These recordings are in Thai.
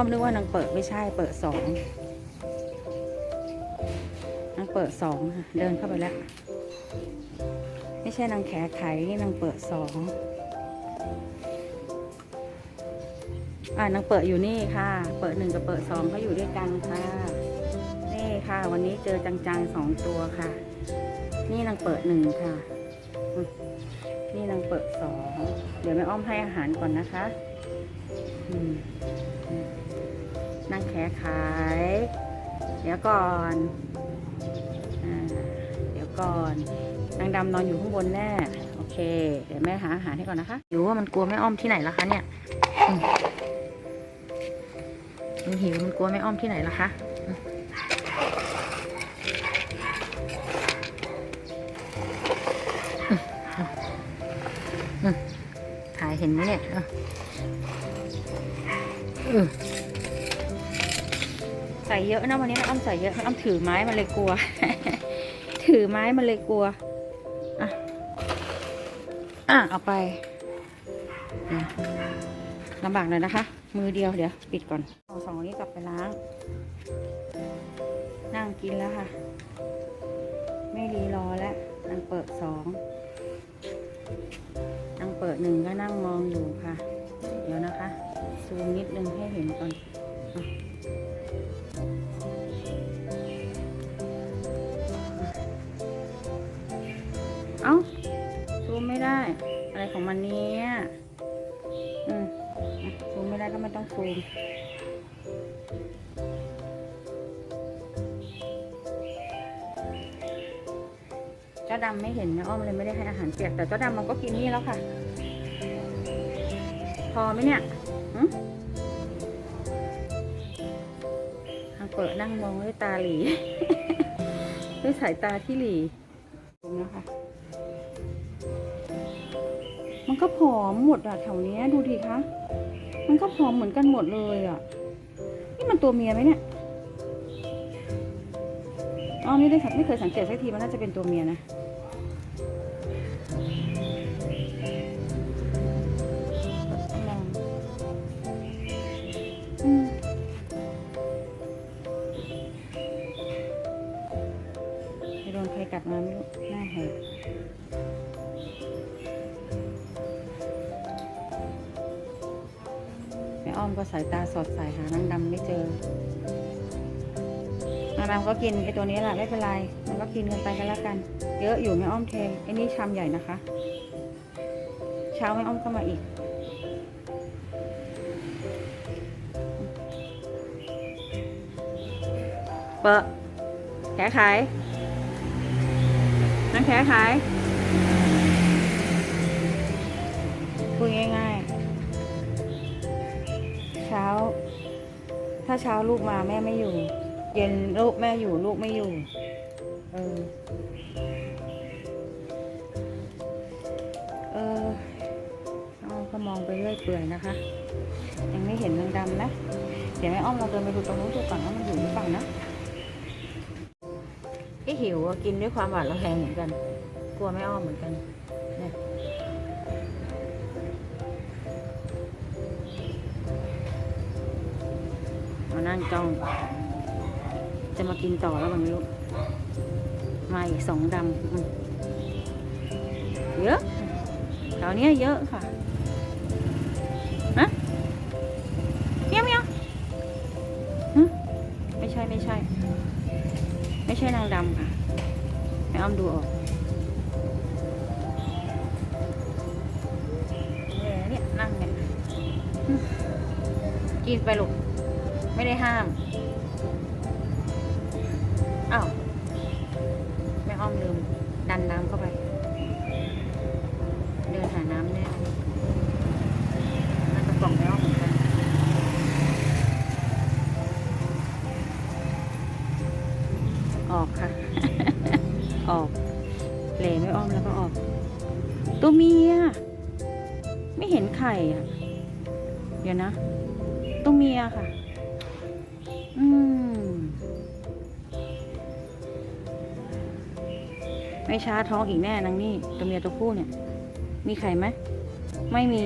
อ้อมนึกว่านางเปิดไม่ใช่เปิดสองนางเปิดสองค่ะเดินเข้าไปแล้ว ไม่ใช่นางแขไขนี่นางเปิดสองอ่านางเปิดอยู่นี่ค่ะ เปิดหนึ่งกับเปิดสองเขาอยู่ด้วยกันค่ะนี่ค่ะ วันนี้เจอจังๆสองตัวค่ะ นี่นางเปิดหนึ่งค่ะ นี่นางเปิดสอง เดี๋ยวแม่อ้อมให้อาหารก่อนนะคะอืมอืมนางแขขาย เดี๋ยวก่อนอเดี๋ยวก่อนนางดำนอนอยู่ข้างบนแน่ โอเค เดี๋ยวแม่หาอาหารให้ก่อนนะคะหิวว่ามันกลัวแม่อ้อมที่ไหนล่ะคะเนี่ยมมันหิวมันกลัวแม่อ้อมที่ไหนล่ะคะ เห็นไหมเนี่ยเออใส่เยอะนะวันนี้แม่อ้อมใส่เยอะแม่อ้อมถือไม้มันเลยกลัว ถือไม้มันเลยกลัวอะอะเอาไปลำบากหน่อยนะคะ มือเดียวเดี๋ยวปิดก่อนเอาสองอันนี้กลับไปล้าง นั่งกินแล้วค่ะ ไม่รีรอแล้วนั่งเปิดสอง หนึ่งก็นั่งมองอยู่ค่ะ เดี๋ยวนะคะ ซูมนิดนึงให้เห็นก่อนเอ้าซูมไม่ได้ อะไรของมันเนี้ยอืมซูมไม่ได้ก็ไม่ต้องซูมเจ้าดำไม่เห็นนะอ้อมเลยไม่ได้ให้อาหารเปียกแต่เจ้าดำมันก็กินนี่แล้วค่ะ พอไหมเนี่ยหึทางเปิดนั่งมองด้วยตาหลี ด้วยสายตาที่หลีดูนะคะมันก็ผอมหมดอะแถวเนี้ยดูดิคะ มันก็ผอมเหมือนกันหมดเลยอะนี่มันตัวเมียไหมเนี่ยอ๋อไม่ได้สังไม่เคยสังเกตสักทีมันน่าจะเป็นตัวเมียนะ กัดมาไม่รู้หน้าแหกแม่อ้อมก็สายตาสอดใสหานางดำไม่เจอนางดำก็กินไอตัวนี้แหละไม่เป็นไรมันก็กินกันไปกันแล้วกัน เยอะอยู่แม่อ้อมเทไอ้นี่ชามใหญ่นะคะ เช้าแม่อ้อมก็มาอีกเปะแขขาย นั่งแขขายคุยง่ายๆ เช้า ถ้าเช้าลูกมาแม่ไม่อยู่ เย็นลูกแม่อยู่ลูกไม่อยู่เออเออเอาก็มองไปเรื่อยเปื่อยนะคะ ยังไม่เห็นนางดำนะ เดี๋ยวแม่อ้อมเราเดินไปดูตรงนู้นดูก่อนว่ามันอยู่หรือเปล่านะ หิวกินด้วยความหวาดระแวงเหมือนกัน กลัวแม่อ้อมเหมือนกันเนี่ยมานั่งจ้อง จะมากินต่อแล้วมันไม่รู้มาอีกสองดำเยอะแถวนี้เยอะค่ะ กินไปลูก ไม่ได้ห้าม อ้าว แม่อ้อมลืม ดันน้ำเข้าไป เดินหาน้ำแน่น่าจะกล่องแม่อ้อมเหมือนกันออกค่ะ ออกเหลไม่อ้อมแล้วก็ออก ตัวเมีย ไม่เห็นไข่อะ เดี๋ยวนะ ตัวเมียค่ะ อืม ไม่ช้าท้องอีกแน่นางนี่ตัวเมียตัวผู้เนี่ย มีไข่ไหม ไม่มี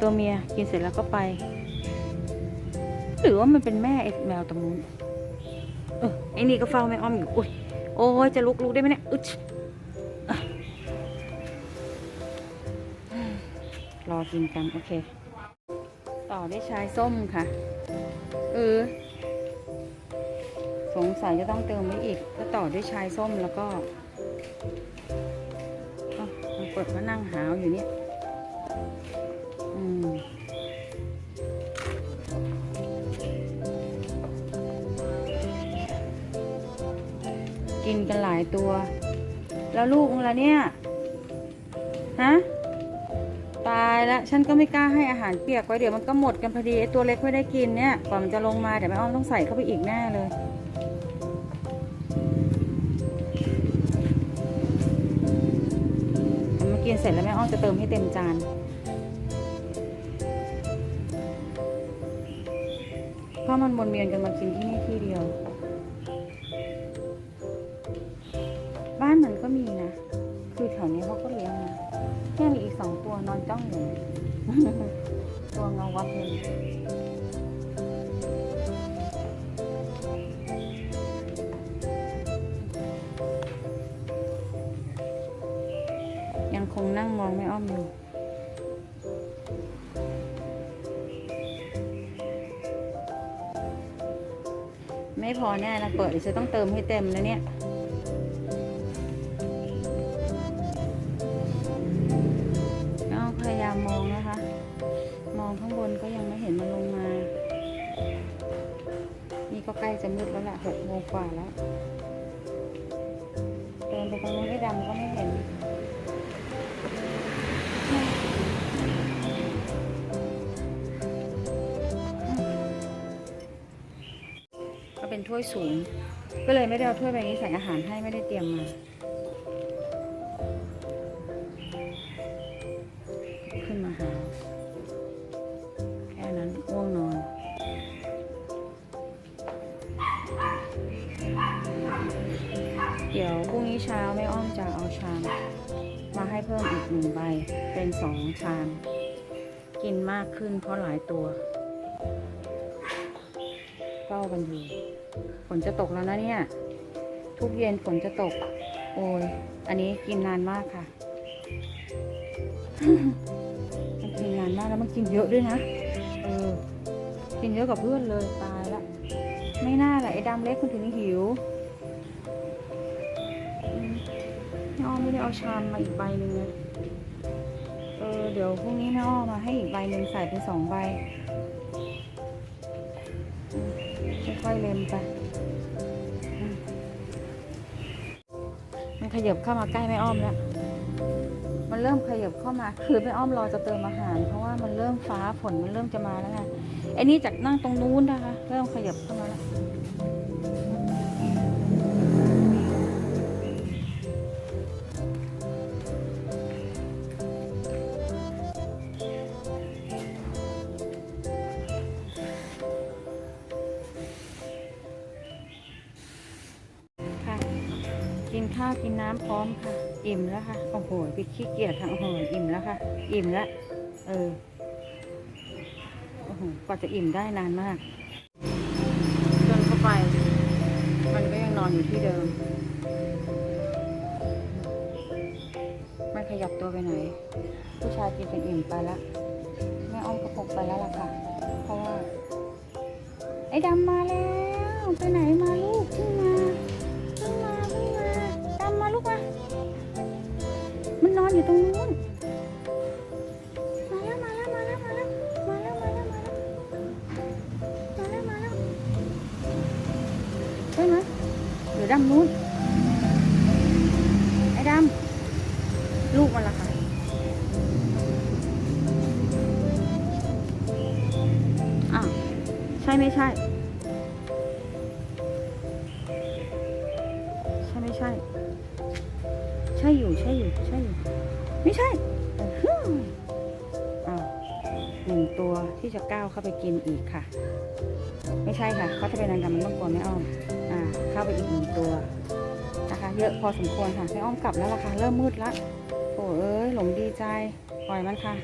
ตัวเมียกินเสร็จแล้วก็ไป หรือว่ามันเป็นแม่ไอ้แมวตรงนู้น เออไอ้นี่ก็เฝ้าแม่อ้อมอยู่ อุ้ย โอ้ยจะลุกลุกได้ไหมเนี่ย อึ รอกินกัน โอเค ต่อด้วยชายส้มค่ะ เออ สงสัยจะต้องเติมไว้อีก ก็ต่อด้วยชายส้มแล้วก็มันเปิดมานั่งหาวอยู่เนี่ย อืมกินกันหลายตัว แล้วลูกมึงละเนี่ย ฮะ แล้ว ฉันก็ไม่กล้าให้อาหารเปียกไว้เดี๋ยวมันก็หมดกันพอดีไอ้ตัวเล็กไม่ได้กินเนี่ยกว่ามันจะลงมาเดี๋ยวแม่อ้อมต้องใส่เข้าไปอีกแน่เลยผมมากินเสร็จแล้วแม่อ้อมจะเติมให้เต็มจานเพราะมันวนเวียนกันมากินที่นี่ที่เดียว จ้องอยู่ตัวเงาวับเลยยังคงนั่งมองไม่อ้อมอยู่ไม่พอแน่นะเปิดจะต้องเติมให้เต็มนะเนี่ย นี่ก็ใกล้จะมืดแล้วแหละหกโมงกว่าแล้วเดินไปตรงนู้นไม่ดำก็ไม่เห็นก็เป็นถ้วยสูง ก็เลยไม่ได้เอาถ้วยใบนี้ใส่อาหารให้ไม่ได้เตรียมมา เช้าแม่อ้อมจะเอาชามมาให้เพิ่มอีกหนึ่งใบเป็นสองชาม กินมากขึ้นเพราะหลายตัวเฝ้ากันอยู่ฝนจะตกแล้วนะเนี่ย ทุกเย็นฝนจะตก โอ้ยอันนี้กินนานมากค่ะมันกินนานมากแล้วมันกินเยอะด้วยนะเออกินเยอะกับเพื่อนเลยตายละไม่น่าแหละไอ้ดำเล็กมันถึงหิว ไม่ได้เอาชามมาอีกใบหนึ่งเลยเออเดี๋ยวพรุ่งนี้แม่อ้อมมาให้อีกใบหนึ่งใส่เป็นสองใบค่อยๆเล็มไปมมันขยับเข้ามาใกล้แม่อ้อมแล้วมันเริ่มขยับเข้ามา คือแม่อ้อมรอจะเติมอาหาร เพราะว่ามันเริ่มฟ้าฝนมันเริ่มจะมาแล้วไงไอ้นี่จากนั่งตรงนู้นนะคะ เริ่มขยับเข้ามาแล้ว ข้าวกินน้ำพร้อมค่ะ อิ่มแล้วค่ะ โอ้โหพี่ขี้เกียจค่ะโอ้โหอิ่มแล้วค่ะ อิ่มแล้ว เออ โอ้โหกว่าจะอิ่มได้นานมาก จนเข้าไป มันก็ยังนอนอยู่ที่เดิม ไม่ขยับตัวไปไหน ผู้ชายกินเป็นอิ่มไปแล้ว แม่อ้อมกระปกไปแล้วล่ะค่ะ เพราะว่า ไอ้ดำมาแล้ว ไปไหนมาลูกขึ้นมา กมา มันนอนอยู่ตรงนู้น มาแล้วมาแล้วมาแล้วมาแล้วมาแล้วมาแล้วมาแล้วมาแล้วมาแล้วใช่ไหมหรือดำนู้น ไอ้ดำลูกมันละค่ะอ้าวใช่ไม่ใช่ ใช่อยู่ใช่อยู่ไม่ใช่อื้อหืออ้าวหนึ่งตัวที่จะก้าวเข้าไปกินอีกค่ะ ไม่ใช่ค่ะเขาจะเป็นนางกรมมันต้องกลัวแม่อ้อมอ่าเข้าไปอีกหนึ่งตัวนะคะ เยอะพอสมควรค่ะแม่อ้อมกลับแล้วล่ะค่ะเริ่มมืดละโอ้เอ้ยหลงดีใจปล่อยมันค่ะ